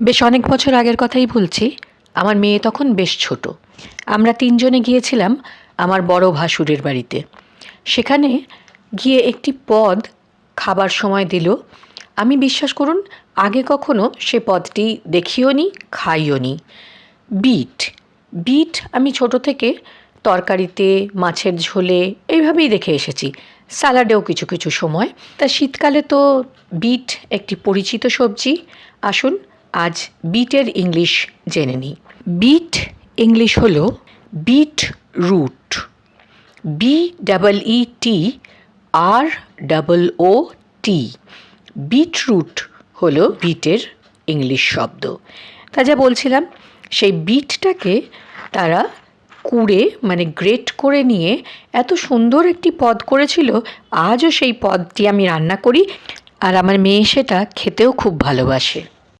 বেশ অনেক বছর আগের কথাই বলছি, আমার মেয়ে তখন বেশ ছোট। আমরা তিনজনে গিয়েছিলাম আমার বড় ভাসুরের বাড়িতে। সেখানে গিয়ে একটি পদ খাবার সময় দিল। আমি বিশ্বাস করুন, আগে কখনো সে পদটি দেখিও নি খাইও নি বিট বিট আমি ছোট থেকে তরকারিতে, মাছের ঝোলে এইভাবেই দেখে এসেছি। স্যালাডেও কিছু কিছু সময়। তা শীতকালে তো বিট একটি পরিচিত সবজি। আসুন আজ বিটের ইংলিশ জেনে নিই বিট ইংলিশ হল beetroot. B double E T R double O T beetroot হল বিটের ইংলিশ শব্দ। তা যা বলছিলাম, সেই বিটটাকে তারা কুড়ে মানে গ্রেট করে নিয়ে এত সুন্দর একটি পদ করেছিল, আজও সেই পদটি আমি রান্না করি, আর আমার মেয়ে সেটা খেতেও খুব ভালোবাসে।